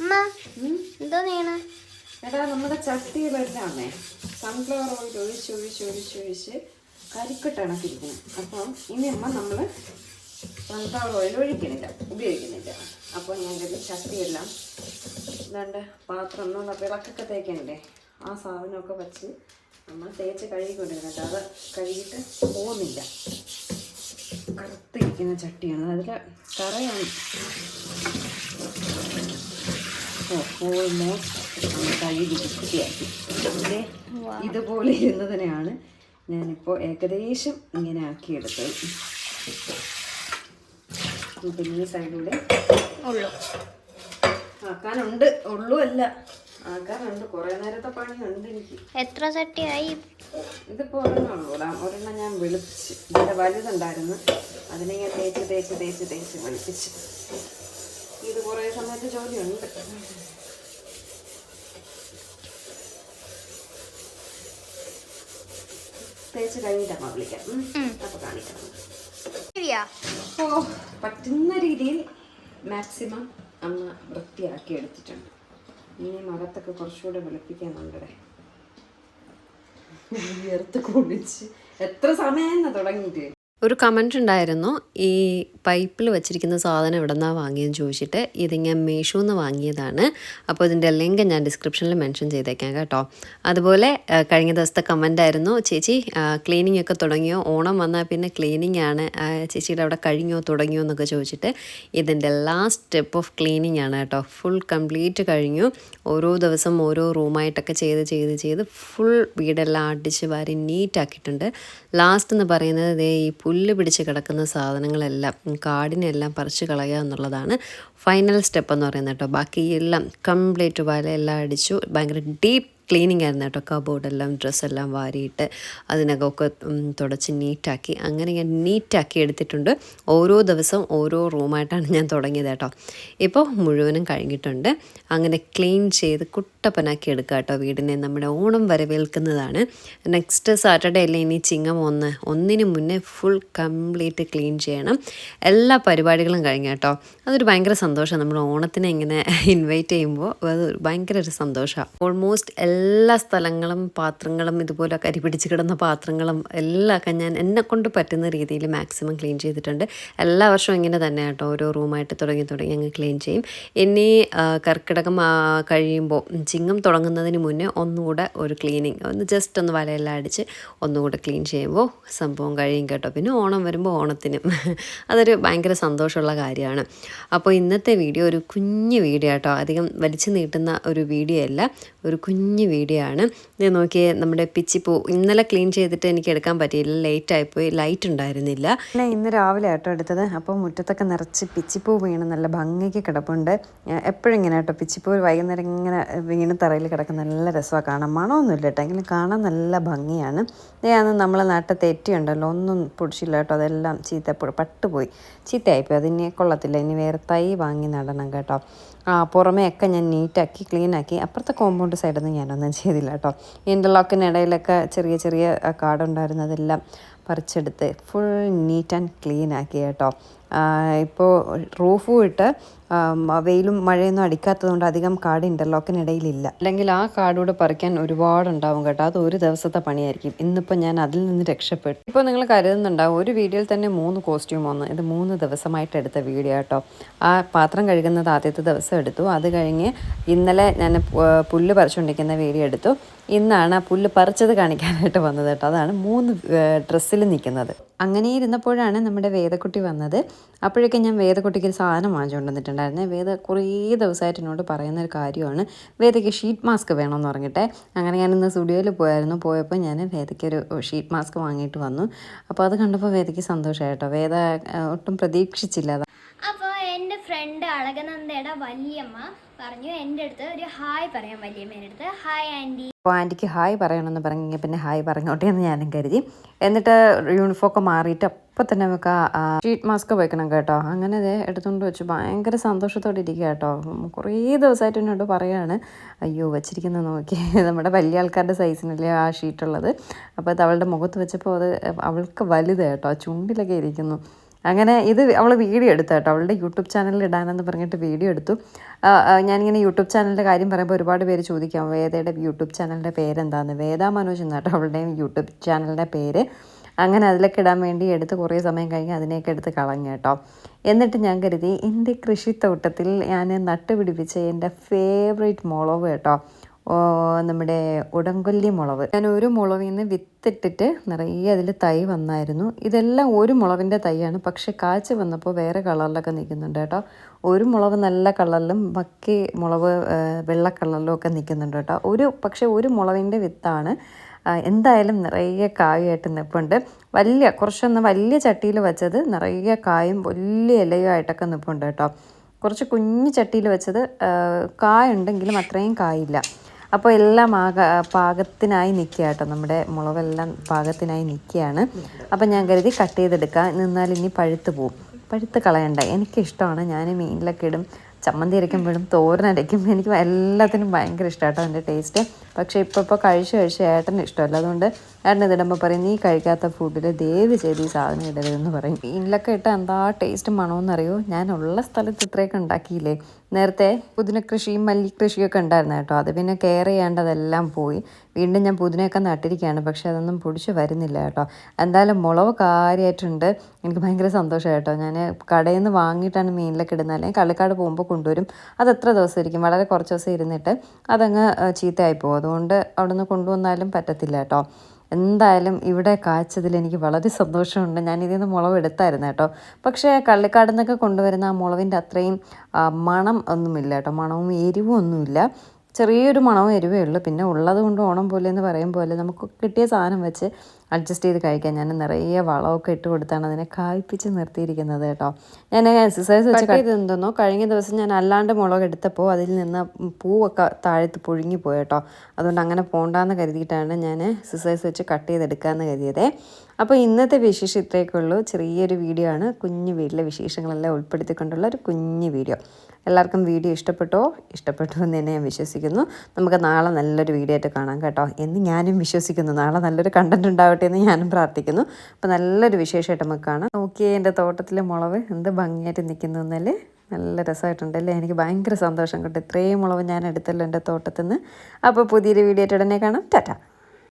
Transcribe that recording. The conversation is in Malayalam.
എന്തോ നീണ എടാ നമ്മുടെ ചട്ടി വരുന്നേ സൺഫ്ലവർ ഓയിൽ ഒഴിച്ച് ഒഴിച്ച് ഒഴിച്ച് ഒഴിച്ച് കരിക്കട്ടാണ് കരിക്കട്ടണക്കിരിക്കണം അപ്പം ഇനി അമ്മ നമ്മൾ സൺഫ്ലവർ ഓയിൽ ഒഴിക്കുന്നില്ല ഉപയോഗിക്കുന്നില്ല. അപ്പോൾ ഞാൻ കരുതി ചട്ടിയെല്ലാം ഇതാണ്ട് പാത്രം എന്നുള്ള വിളക്കൊക്കെ തേക്കണ്ടേ? ആ സാധനമൊക്കെ വെച്ച് നമ്മൾ തേച്ച് കഴുകിക്കൊണ്ടിരുന്നിട്ട് അത് കഴുകിയിട്ട് പോകുന്നില്ല. കറുത്തിരിക്കുന്ന ചട്ടിയാണ്. അതിൽ കറയാണ്. ഓൾമോസ്റ്റ് കഴുകി വൃത്തിയാക്കി ദേ, ഇതുപോലെ ഇരുന്നതിനെയാണ് ഞാനിപ്പോൾ ഏകദേശം ഇങ്ങനെ ആക്കിയെടുത്തത്. പിന്നെ ഈ സൈഡിലൂടെ ഉള്ളു. ആക്കാനുണ്ട്. ഉള്ളൂ അല്ല. ആക്കാനുണ്ട്. കുറേ നേരത്തെ പണിയുണ്ട് എനിക്ക്. എത്ര ചട്ടിയായി ഇതിപ്പോൾ ഒരെണ്ണം ഉള്ളൂ ഒരെണ്ണം ഞാൻ വെളുപ്പിച്ച്. ഇതിന്റെ വലുതുണ്ടായിരുന്നു. അതിനെ ഞാൻ തേച്ച് തേച്ച് തേച്ച് തേച്ച് വെളുപ്പിച്ച്. ഇത് കുറേ സമയത്ത് ജോലിയുണ്ട്. തേച്ച് കഴിഞ്ഞിട്ട് അമ്മ വിളിക്കാം. അപ്പൊ കാണിക്കാം. ഓ പറ്റുന്ന രീതിയിൽ മാക്സിമം അമ്മ വൃത്തിയാക്കി എടുത്തിട്ടുണ്ട്. ഇനി മകത്തൊക്കെ കുറച്ചുകൂടെ വെളുപ്പിക്കാനുണ്ടേ വിയർത്ത് കുളിച്ച് എത്ര സമയം തുടങ്ങിയിട്ട്? ഒരു കമന്റ് ഉണ്ടായിരുന്നു ഈ പൈപ്പിൽ വെച്ചിരിക്കുന്ന സാധനം എവിടെ നിന്നാണ് വാങ്ങിയെന്ന് ചോദിച്ചിട്ട് ഇത് ഞാൻ മീഷോന്ന് വാങ്ങിയതാണ്. അപ്പോൾ ഇതിന്റെ ലിങ്ക് ഞാൻ ഡിസ്ക്രിപ്ഷനിൽ മെൻഷൻ ചെയ്തേക്കാം കേട്ടോ. അതുപോലെ കഴിഞ്ഞ ദിവസത്തെ കമന്റ് ആയിരുന്നു ചേച്ചി ക്ലീനിങ് ഒക്കെ തുടങ്ങിയോ? ഓണം വന്നാൽ പിന്നെ ക്ലീനിങ് ആണ്. ചേച്ചിയുടെ അവിടെ കഴിഞ്ഞോ തുടങ്ങിയോ എന്നൊക്കെ ചോദിച്ചിട്ട് ഇതിന്റെ ലാസ്റ്റ് സ്റ്റെപ്പ് ഓഫ് ക്ലീനിങ് ആണ് കേട്ടോ. ഫുൾ കംപ്ലീറ്റ് കഴിഞ്ഞു. ഓരോ ദിവസം ഓരോ റൂമായിട്ടൊക്കെ ചെയ്ത് ചെയ്ത് ചെയ്ത് ഫുൾ വീടെല്ലാം അടിച്ച് വാരി നീറ്റാക്കിയിട്ടുണ്ട് ലാസ്റ്റ് എന്ന് പറയുന്നത് ഈ പുല്ല് പിടിച്ച് കിടക്കുന്ന സാധനങ്ങളെല്ലാം കാടിനെല്ലാം പറിച്ച് കളയുക എന്നുള്ളതാണ് ഫൈനൽ സ്റ്റെപ്പ് എന്ന് പറയുന്നത് കേട്ടോ. ബാക്കി എല്ലാം കംപ്ലീറ്റ് വലയെല്ലാം അടിച്ചു ഭയങ്കര ഡീപ്പ് ക്ലീനിങ് ആയിരുന്നു കേട്ടോ കബോർഡെല്ലാം ഡ്രസ്സെല്ലാം വാരിയിട്ട് അതിനകമൊക്കെ തുടച്ച് നീറ്റാക്കി. അങ്ങനെ ഞാൻ നീറ്റാക്കി എടുത്തിട്ടുണ്ട്. ഓരോ ദിവസം ഓരോ റൂമായിട്ടാണ് ഞാൻ തുടങ്ങിയത് കേട്ടോ. ഇപ്പോൾ മുഴുവനും കഴിഞ്ഞിട്ടുണ്ട്. അങ്ങനെ ക്ലീൻ ചെയ്ത് കുട്ടപ്പനാക്കി എടുക്കുക കേട്ടോ വീടിനെ. നമ്മുടെ ഓണം വരവേൽക്കുന്നതാണ്. നെക്സ്റ്റ് സാറ്റർഡേ അല്ലേ ഇനി ചിങ്ങം ഒന്ന്. ഒന്നിന് മുന്നേ ഫുൾ കംപ്ലീറ്റ് ക്ലീൻ ചെയ്യണം. എല്ലാ പരിപാടികളും കഴിഞ്ഞു കേട്ടോ. അതൊരു ഭയങ്കര സന്തോഷമാണ്. നമ്മൾ ഓണത്തിനെ ഇങ്ങനെ ഇൻവൈറ്റ് ചെയ്യുമ്പോൾ അത് ഭയങ്കര ഒരു സന്തോഷമാണ്. ഓൾമോസ്റ്റ് എല്ലാ സ്ഥലങ്ങളും പാത്രങ്ങളും ഇതുപോലെ കരി പിടിച്ച് കിടന്ന പാത്രങ്ങളും എല്ലാം ഒക്കെ ഞാൻ എന്നെ കൊണ്ട് പറ്റുന്ന രീതിയിൽ മാക്സിമം ക്ലീൻ ചെയ്തിട്ടുണ്ട്. എല്ലാ വർഷവും ഇങ്ങനെ തന്നെ കേട്ടോ. ഓരോ റൂമായിട്ട് തുടങ്ങി തുടങ്ങി അങ്ങ് ക്ലീൻ ചെയ്യും. ഇനി കർക്കിടകം കഴിയുമ്പോൾ ചിങ്ങം തുടങ്ങുന്നതിന് മുന്നേ ഒന്നുകൂടെ ഒരു ക്ലീനിങ് ഒന്ന് ജസ്റ്റ് ഒന്ന് വലയെല്ലാം അടിച്ച് ഒന്നുകൂടെ ക്ലീൻ ചെയ്യുമ്പോൾ സംഭവം കഴിയും കേട്ടോ. പിന്നെ ഓണം വരുമ്പോൾ ഓണത്തിനും അതൊരു ഭയങ്കര സന്തോഷമുള്ള കാര്യമാണ്. അപ്പോൾ ഇന്നത്തെ വീഡിയോ ഒരു കുഞ്ഞു വീഡിയോ കേട്ടോ. അധികം വലിച്ചു നീട്ടുന്ന ഒരു വീഡിയോ അല്ല. ഒരു കുഞ്ഞു വീഡിയോ ആണ്. ഇത് നോക്കിയേ നമ്മുടെ പിച്ചിപ്പൂ ഇന്നലെ ക്ലീൻ ചെയ്തിട്ട് എനിക്ക് എടുക്കാൻ പറ്റിയില്ല. ലേറ്റ് ആയിപ്പോയി ലൈറ്റ് ഉണ്ടായിരുന്നില്ല. പിന്നെ ഇന്ന് രാവിലെ ആട്ടോ എടുത്തത്. അപ്പോൾ മുറ്റത്തൊക്കെ നിറച്ച് പിച്ചിപ്പൂ വീണ് നല്ല ഭംഗിക്ക് കിടപ്പുണ്ട്. എപ്പോഴും ഇങ്ങനെ കേട്ടോ പിച്ചിപ്പൂ വൈകുന്നേരം ഇങ്ങനെ വീണ് തറയിൽ കിടക്കുന്ന നല്ല രസമാണ്. കാണാൻ മണമൊന്നുമില്ല കേട്ടോ. എങ്കിലും കാണാൻ നല്ല ഭംഗിയാണ്. ഇതാണ് നമ്മളെ നാട്ടിൽ തെറ്റിയുണ്ടല്ലോ ഒന്നും പൊടിച്ചില്ല കേട്ടോ. അതെല്ലാം ചീത്തപ്പോഴും പട്ടുപോയി. ചീത്തയായിപ്പോയി. അതിനെ കൊള്ളത്തില്ല. ഇനി വേറെ തൈ വാങ്ങി നടണം കേട്ടോ. ആ പുറമേ ഒക്കെ ഞാൻ നീറ്റാക്കി ക്ലീനാക്കി അപ്പുറത്തെ കോമ്പൗണ്ട് സൈഡൊന്നും ഞാനൊന്നും ചെയ്തില്ല കേട്ടോ. ഇന്റർലോക്കിനിടയിലൊക്കെ ചെറിയ ചെറിയ കാടുണ്ടായിരുന്നതെല്ലാം പറിച്ചെടുത്ത് ഫുൾ നീറ്റ് ആൻഡ് ക്ലീൻ ആക്കി കേട്ടോ ഇപ്പോൾ റൂഫും ഇട്ട് വെയിലും മഴയൊന്നും അടിക്കാത്തതുകൊണ്ട് അധികം കാട് ഇന്റർലോക്കിനിടയിലില്ല അല്ലെങ്കിൽ ആ കാടൂടെ പറിക്കാൻ ഒരുപാടുണ്ടാവും കേട്ടോ. അത് ഒരു ദിവസത്തെ പണിയായിരിക്കും. ഇന്നിപ്പോൾ ഞാൻ അതിൽ നിന്ന് രക്ഷപ്പെട്ടു. ഇപ്പോൾ നിങ്ങൾ കരുതുന്നുണ്ടാവും ഒരു വീഡിയോയിൽ തന്നെ മൂന്ന് കോസ്റ്റ്യൂം വന്നു. ഇത് മൂന്ന് ദിവസമായിട്ട് എടുത്ത വീഡിയോ കേട്ടോ ആ പാത്രം കഴുകുന്നത് ആദ്യത്തെ ദിവസം എടുത്തു. അത് കഴിഞ്ഞ് ഇന്നലെ ഞാൻ പുല്ല് പറിച്ചുകൊണ്ടിരിക്കുന്ന വീഡിയോ എടുത്തു. ഇന്നാണ് ആ പുല്ല് പറിച്ചത് കാണിക്കാനായിട്ട് വന്നത് കേട്ടോ. അതാണ് മൂന്ന് ഡ്രസ്സിൽ നിൽക്കുന്നത്. അങ്ങനെ ഇരുന്നപ്പോഴാണ് നമ്മുടെ വേദക്കുട്ടി വന്നത്. അപ്പോഴൊക്കെ ഞാൻ വേദക്കുട്ടിക്ക് ഒരു സാധനം വാങ്ങിച്ചുകൊണ്ട് വന്നിട്ടുണ്ടായിരുന്നേ വേദ കുറേ ദിവസമായിട്ട് എന്നോട് പറയുന്ന ഒരു കാര്യമാണ്. വേദയ്ക്ക് ഷീറ്റ് മാസ്ക് വേണമെന്ന് പറഞ്ഞിട്ട്. അങ്ങനെ ഞാൻ ഇന്ന് സ്റ്റുഡിയോയിൽ പോയായിരുന്നു. പോയപ്പോൾ ഞാൻ വേദയ്ക്ക് ഒരു ഷീറ്റ് മാസ്ക് വാങ്ങിയിട്ട് വന്നു. അപ്പോൾ അത് കണ്ടപ്പോൾ വേദയ്ക്ക് സന്തോഷമായിട്ടോ വേദ ഒട്ടും പ്രതീക്ഷിച്ചില്ല. എന്റെ അളകനന്ദയുടെ വല്യമ്മ പറഞ്ഞു എന്റെ അടുത്ത് ഒരു ഹായ് പറയാം വല്യമ്മേന്റെ അടുത്ത്. Hi aunty. അപ്പോൾ ആന്റിക്ക് ഹായ് പറയണമെന്ന് പറഞ്ഞു പിന്നെ ഹായ് പറഞ്ഞോട്ടെ എന്ന് ഞാനും കരുതി. എന്നിട്ട് യൂണിഫോമൊക്കെ മാറിയിട്ട് അപ്പം തന്നെ നമുക്ക് ആ ഷീറ്റ് മാസ്ക് വയ്ക്കണം കേട്ടോ. അങ്ങനെ ദേ എടുത്തുകൊണ്ട് വെച്ച് ഭയങ്കര സന്തോഷത്തോടെ ഇരിക്കുക കേട്ടോ. കുറേ ദിവസമായിട്ട് എന്നോട് പറയാണ് അയ്യോ വെച്ചിരിക്കുന്നത് നോക്കി. നമ്മുടെ വലിയ ആൾക്കാരുടെ സൈസിനല്ലേ ആ ഷീറ്റുള്ളത് അപ്പോൾ അത് അവളുടെ മുഖത്ത് വെച്ചപ്പോൾ അത് അവൾക്ക് വലുത് കേട്ടോ. ചുണ്ടിലൊക്കെ ഇരിക്കുന്നു. അങ്ങനെ ഇത് അവൾ വീഡിയോ എടുത്തു കേട്ടോ. അവളുടെ യൂട്യൂബ് ചാനലിൽ ഇടാനെന്ന് പറഞ്ഞിട്ട് വീഡിയോ എടുത്തു. ഞാനിങ്ങനെ യൂട്യൂബ് ചാനലിന്റെ കാര്യം പറയുമ്പോൾ ഒരുപാട് പേര് ചോദിക്കാം വേദയുടെ യൂട്യൂബ് ചാനലിന്റെ പേരെന്താന്ന്? വേദ മനോജ് എന്നാട്ടോ അവളുടെയും യൂട്യൂബ് ചാനലിന്റെ പേര്. അങ്ങനെ അതിലൊക്കെ ഇടാൻ വേണ്ടി എടുത്ത് കുറേ സമയം കഴിഞ്ഞ് അതിനെയൊക്കെ എടുത്ത് കളഞ്ഞു കേട്ടോ. എന്നിട്ട് ഞാൻ കരുതി എന്റെ കൃഷിത്തോട്ടത്തിൽ ഞാൻ നട്ടുപിടിപ്പിച്ച എന്റെ ഫേവറേറ്റ് മുളക് കേട്ടോ. നമ്മുടെ ഉടങ്കൊല്ലി മുളവ് ഞാൻ ഒരു മുളവിൽ നിന്ന് വിത്തിട്ടിട്ട് നിറയെ അതിൽ തൈ വന്നായിരുന്നു. ഇതെല്ലാം ഒരു മുളവിന്റെ തൈയാണ്. പക്ഷേ കാഴ്ച വന്നപ്പോൾ വേറെ കളറിലൊക്കെ നിൽക്കുന്നുണ്ട് കേട്ടോ. ഒരു മുളവ് നല്ല കളറിലും ബാക്കി മുളവ് വെള്ള ഒക്കെ നിൽക്കുന്നുണ്ട് കേട്ടോ. ഒരു പക്ഷേ ഒരു മുളവിന്റെ വിത്താണ്. എന്തായാലും നിറയെ കായായിട്ട് നിൽപ്പുണ്ട് വലിയ കുറച്ചൊന്ന് വലിയ ചട്ടിയിൽ വെച്ചത് നിറയെ കായും വലിയ ഇലയുമായിട്ടൊക്കെ നിൽപ്പുണ്ട് കേട്ടോ. കുറച്ച് കുഞ്ഞു ചട്ടിയിൽ വെച്ചത് കായ കായുണ്ടെങ്കിലും അത്രയും കായില്ല. അപ്പോൾ എല്ലാം ആക പാകത്തിനായി നിൽക്കുക കേട്ടോ. നമ്മുടെ മുളകെല്ലാം പാകത്തിനായി നിൽക്കുകയാണ് അപ്പോൾ ഞാൻ കരുതി കട്ട് ചെയ്തെടുക്കാം. നിന്നാൽ ഇനി പഴുത്ത് പോവും. പഴുത്ത് കളയണ്ട. എനിക്കിഷ്ടമാണ് ഞാൻ മീനിലൊക്കെ ഇടും. ചമ്മന്തി അരയ്ക്കുമ്പോഴും തോരനരയ്ക്കും എനിക്ക് എല്ലാത്തിനും ഭയങ്കര ഇഷ്ടമാട്ടോ അതിന്റെ ടേസ്റ്റ് പക്ഷേ ഇപ്പോൾ ഇപ്പോൾ കഴിച്ച് കഴിച്ച് ഏട്ടന് ഇഷ്ടമല്ല. അതുകൊണ്ട് ഏട്ടൻ ഇതിടുമ്പോൾ പറയും നീ കഴിക്കാത്ത ഫുഡിൽ ദയവ് ചെയ്ത് ഈ സാധനം ഇടരുതെന്ന് പറയും. ഇതിലൊക്കെ ഇട്ട് എന്താ ടേസ്റ്റ് മണമെന്നറിയോ ഞാൻ ഉള്ള സ്ഥലത്ത് ഇത്രയൊക്കെ ഉണ്ടാക്കിയില്ലേ? നേരത്തെ പുതിനക്കൃഷിയും മല്ലിക്കൃഷിയൊക്കെ ഉണ്ടായിരുന്നു കേട്ടോ. അത് പിന്നെ കെയർ ചെയ്യേണ്ടതെല്ലാം പോയി. വീണ്ടും ഞാൻ പുതിനയൊക്കെ നട്ടിരിക്കുകയാണ്. പക്ഷെ അതൊന്നും പൊടിച്ച് വരുന്നില്ല കേട്ടോ. എന്തായാലും മുളവ് കാര്യമായിട്ടുണ്ട് എനിക്ക് ഭയങ്കര സന്തോഷമായി കേട്ടോ. ഞാൻ കടയിൽ നിന്ന് വാങ്ങിയിട്ടാണ് മീനിലൊക്കെ ഇടുന്നത്. അല്ലെങ്കിൽ കള്ളിക്കാട് പോകുമ്പോൾ കൊണ്ടുവരും. അത് എത്ര ദിവസം ഇരിക്കും? വളരെ കുറച്ച് ദിവസം ഇരുന്നിട്ട് അതങ്ങ് ചീത്തയായി പോകും അതുകൊണ്ട് അവിടെ നിന്ന് കൊണ്ടുവന്നാലും പറ്റത്തില്ല കേട്ടോ. എന്തായാലും ഇവിടെ കാച്ചതിൽ എനിക്ക് വളരെ സന്തോഷമുണ്ട്. ഞാൻ ഇതിൽ നിന്ന് മുളവ് എടുത്തായിരുന്നു കേട്ടോ. പക്ഷേ കള്ളിക്കാട് നിന്നൊക്കെ കൊണ്ടുവരുന്ന ആ മുളവിന്റെ അത്രയും മണം ഒന്നുമില്ല കേട്ടോ. മണവും എരിവും ഒന്നുമില്ല. ചെറിയൊരു മണവും എരിവേ ഉള്ളൂ. പിന്നെ ഉള്ളത് കൊണ്ട് ഓണം പോലെ എന്ന് പറയും പോലെ നമുക്ക് കിട്ടിയ സാധനം വെച്ച് അഡ്ജസ്റ്റ് ചെയ്ത് കഴിക്കാൻ ഞാൻ നിറയെ വളമൊക്കെ ഇട്ട് കൊടുത്താണ് അതിനെ കായ്പിച്ച് നിർത്തിയിരിക്കുന്നത് കേട്ടോ. ഞാൻ എക്സസൈസ് വെച്ച് കട്ട് എന്തെന്നോ കഴിഞ്ഞ ദിവസം ഞാൻ അല്ലാണ്ട് മുളക് എടുത്തപ്പോൾ അതിൽ നിന്ന് പൂവൊക്കെ താഴത്ത് പുഴുങ്ങി പോയി കേട്ടോ. അതുകൊണ്ട് അങ്ങനെ പോണ്ടാന്ന് കരുതിയിട്ടാണ് ഞാൻ എക്സസൈസ് വെച്ച് കട്ട് ചെയ്തെടുക്കാമെന്ന് കരുതിയത്. അപ്പോൾ ഇന്നത്തെ വിശേഷം ഇത്രയൊക്കെ ഉള്ളൂ. ചെറിയൊരു വീഡിയോ ആണ്. കുഞ്ഞു വീട്ടിലെ വിശേഷങ്ങളെല്ലാം ഉൾപ്പെടുത്തിക്കൊണ്ടുള്ള ഒരു കുഞ്ഞു വീഡിയോ. എല്ലാവർക്കും വീഡിയോ ഇഷ്ടപ്പെട്ടോ? ഇഷ്ടപ്പെട്ടു എന്ന് തന്നെ ഞാൻ വിശ്വസിക്കുന്നു. നമുക്ക് നാളെ നല്ലൊരു വീഡിയോ ആയിട്ട് കാണാം കേട്ടോ. എന്ന് ഞാനും വിശ്വസിക്കുന്നു. നാളെ നല്ലൊരു കണ്ടന്റ് ഉണ്ടാവട്ടെ. എന്ന് ഞാനും പ്രാർത്ഥിക്കുന്നു. അപ്പോൾ നല്ലൊരു വിശേഷമായിട്ട് നമുക്ക് കാണാം. നോക്കിയേ എന്റെ തോട്ടത്തിലെ മുളവ് എന്ത് ഭംഗിയായിട്ട് നിൽക്കുന്നു എന്നല്ലേ? നല്ല രസമായിട്ടുണ്ടല്ലേ എനിക്ക് ഭയങ്കര സന്തോഷം കിട്ടും. ഇത്രയും മുളവ് ഞാൻ എടുത്തല്ലോ എന്റെ തോട്ടത്തിൽ നിന്ന് അപ്പോൾ പുതിയൊരു വീഡിയോ ആയിട്ട് ഉടനെ കാണാം. ടാറ്റ.